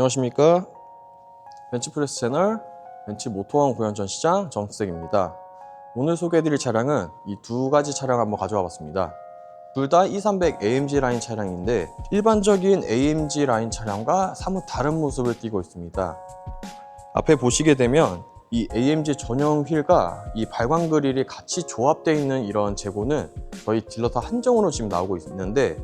안녕하십니까? 벤치프레스 채널 벤치 모토원 구현전 시장 정수택입니다. 오늘 소개해드릴 차량은 이 두 가지 차량 한번 가져와 봤습니다. 둘 다 2300 AMG 라인 차량인데 일반적인 AMG 라인 차량과 사뭇 다른 모습을 띠고 있습니다. 앞에 보시게 되면 이 AMG 전용 휠과 이 발광 그릴이 같이 조합되어 있는 이런 재고는 저희 딜러사 한정으로 지금 나오고 있는데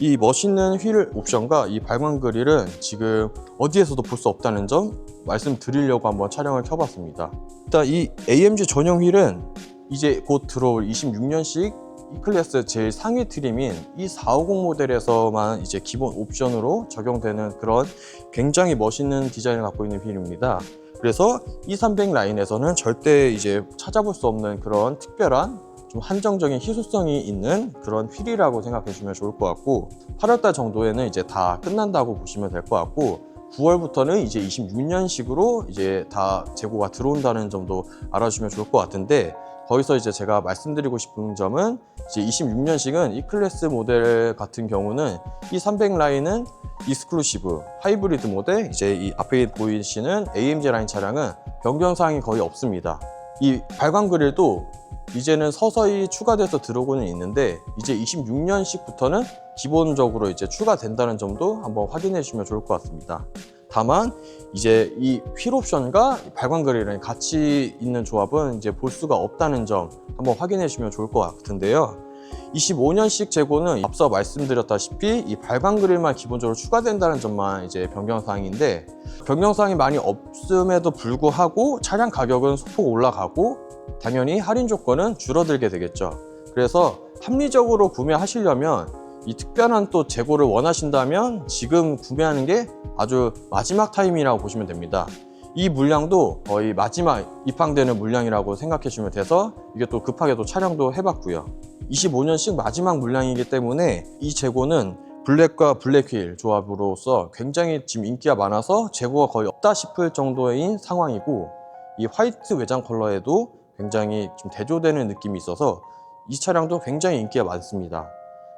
이 멋있는 휠 옵션과 이 발광 그릴은 지금 어디에서도 볼 수 없다는 점 말씀드리려고 한번 촬영을 켜봤습니다. 일단 이 AMG 전용 휠은 이제 곧 들어올 26년식 E 클래스 제일 상위 트림인 이 450 모델에서만 이제 기본 옵션으로 적용되는 그런 굉장히 멋있는 디자인을 갖고 있는 휠입니다. 그래서 E300 라인에서는 절대 이제 찾아볼 수 없는 그런 특별한 좀 한정적인 희소성이 있는 그런 휠이라고 생각해 주시면 좋을 것 같고 8월달 정도에는 이제 다 끝난다고 보시면 될 것 같고 9월부터는 이제 26년식으로 이제 다 재고가 들어온다는 점도 알아주시면 좋을 것 같은데 거기서 이제 제가 말씀드리고 싶은 점은 이제 26년식은 E 클래스 모델 같은 경우는 이 300 라인은 익스클루시브 하이브리드 모델 이제 이 앞에 보이시는 AMG 라인 차량은 변경 사항이 거의 없습니다. 이 발광 그릴도 이제는 서서히 추가돼서 들어오고는 있는데 이제 26년식부터는 기본적으로 이제 추가된다는 점도 한번 확인해 주시면 좋을 것 같습니다. 다만 이제 이 휠 옵션과 발광 그릴은 같이 있는 조합은 이제 볼 수가 없다는 점 한번 확인해 주시면 좋을 것 같은데요. 25년식 재고는 앞서 말씀드렸다시피 이 발광 그릴만 기본적으로 추가된다는 점만 이제 변경 사항인데 변경 사항이 많이 없음에도 불구하고 차량 가격은 소폭 올라가고 당연히 할인 조건은 줄어들게 되겠죠. 그래서 합리적으로 구매하시려면 이 특별한 또 재고를 원하신다면 지금 구매하는 게 아주 마지막 타임이라고 보시면 됩니다. 이 물량도 거의 마지막 입항되는 물량이라고 생각해 주시면 돼서 이게 또 급하게 또 촬영도 해봤고요. 25년씩 마지막 물량이기 때문에 이 재고는 블랙과 블랙휠 조합으로서 굉장히 지금 인기가 많아서 재고가 거의 없다 싶을 정도인 상황이고 이 화이트 외장 컬러에도 굉장히 좀 대조되는 느낌이 있어서 이 차량도 굉장히 인기가 많습니다.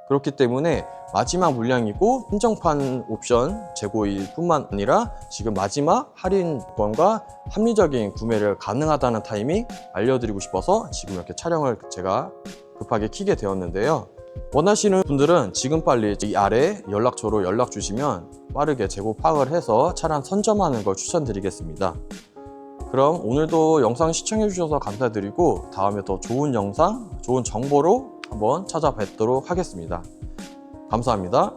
그렇기 때문에 마지막 물량이고 한정판 옵션 재고일 뿐만 아니라 지금 마지막 할인권과 합리적인 구매를 가능하다는 타이밍 알려드리고 싶어서 지금 이렇게 촬영을 제가 급하게 키게 되었는데요. 원하시는 분들은 지금 빨리 이 아래 연락처로 연락 주시면 빠르게 재고 파악을 해서 차량 선점하는 걸 추천드리겠습니다. 그럼 오늘도 영상 시청해 주셔서 감사드리고 다음에 더 좋은 영상, 좋은 정보로 한번 찾아뵙도록 하겠습니다. 감사합니다.